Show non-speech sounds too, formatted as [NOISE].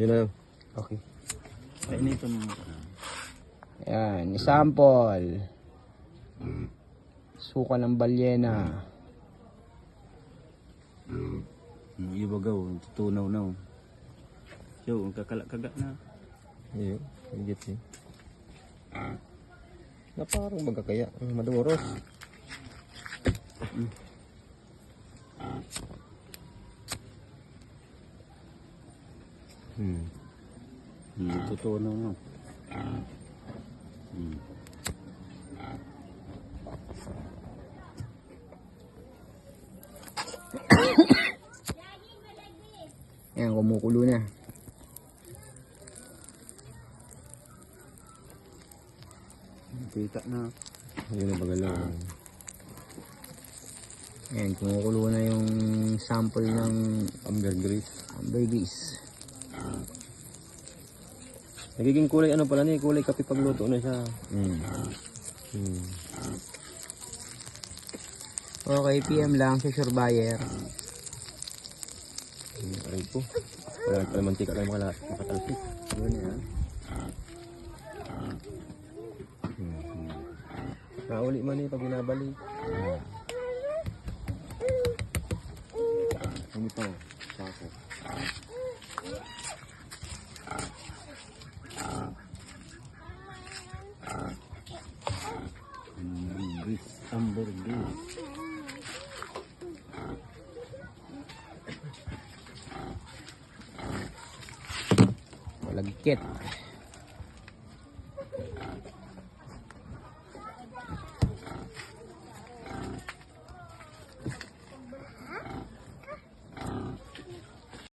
Yun na. Okay. Painitan mo. Yan, sample. Suka ng balyena. Yung iba gaw, tutunaw na. oh. Yo, ang kakala-kaga na. Ayun. Higit eh. Na parang magkakaya. Ang maduros. Hmm. Hmm, tutunaw na. Hmm. [COUGHS] Yan, kumukulo na. Kita na. Yun na bagalaw. Yan, kumukulo na yung sample ng Ambergris. babies. Nagiging kulay ano pala ni? Kulay kape pagluto na siya. Hmm. Hmm. Okay, PM lang sa sure buyer. Hmm. Aray po. Wala pala mantika kayo mga lahat. Makatalsik. Yun yan. Nauli man eh pag binabalik. Ano pa? Sako. Ambergris. Ambergris. Malagkit.